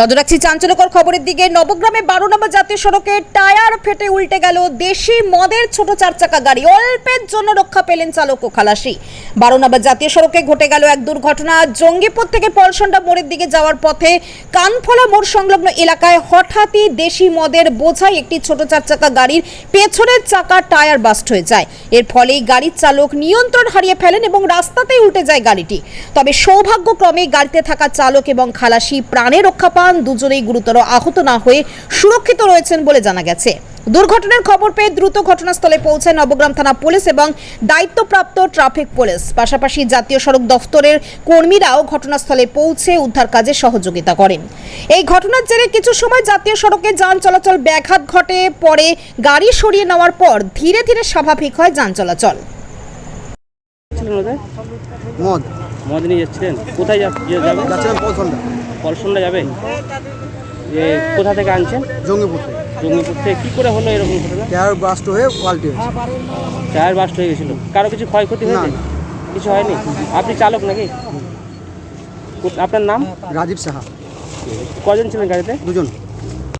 নজর রাখছি চাঞ্চল্যকর খবরের দিকে। নবগ্রামে বারো নম্বর জাতীয় সড়কে টায়ার ফেটে উল্টে গেল দেশি মদের ছোট চার চাকা গাড়ি। অল্পের জন্য রক্ষা পেলেন চালক ও খালাসি। বারো নম্বর জাতীয় সড়কে ঘটে গেল এক দুর্ঘটনা। জঙ্গিপুর থেকে পলসন্ডা মোড়ের দিকে যাওয়ার পথে কানফলা মোড় সংলগ্ন এলাকায় হঠাৎই দেশি মদের বোঝাই একটি ছোট চার চাকা গাড়ির পেছনের চাকা টায়ার বাস্ট হয়ে যায়। এর ফলেই গাড়ির চালক নিয়ন্ত্রণ হারিয়ে ফেলেন এবং রাস্তাতেই উল্টে যায় গাড়িটি। তবে সৌভাগ্যক্রমে গাড়িতে থাকা চালক এবং খালাসি প্রাণে রক্ষা পান দুজনেই গুরুতর আহত না হয়ে সুরক্ষিত রয়েছেন বলে জানা গেছে। দুর্ঘটনার খবর পেয়ে দ্রুত ঘটনাস্থলে পৌঁছায় নবগ্রাম থানা পুলিশ এবং দায়িত্বপ্রাপ্ত ট্রাফিক পুলিশ। পাশাপাশি জাতীয় সড়ক দফতরের কর্মীরাও ঘটনাস্থলে পৌঁছে উদ্ধার কাজে সহযোগিতা করেন। এই ঘটনার জেরে কিছু সময় জাতীয় সড়কে যান চলাচল ব্যাঘাত ঘটে, পরে গাড়ি সরিয়ে নেওয়ার পর ধীরে ধীরে স্বাভাবিক হয় যান চলাচল। মদ নিয়ে যাচ্ছিলেন? কোথায় যাবেন যাচ্ছিলাম পলসন্ডা পলসন্ডা যাবেন যে কোথা থেকে আনছেন? জঙ্গিপুর থেকে। জঙ্গিপুর থেকে। কী করে হলো এরকম ঘটনা? টায়ার ব্লাস্ট হয়ে পাল্টে হয়েছে টায়ার বাস্ট হয়ে গেছিল। কারও কিছু ক্ষয়ক্ষতি হয়েছে। কিছু হয়নি? আপনি চালক নাকি? আপনার নাম? রাজীব সাহা। কজন ছিলেন গাড়িতে? দুজন।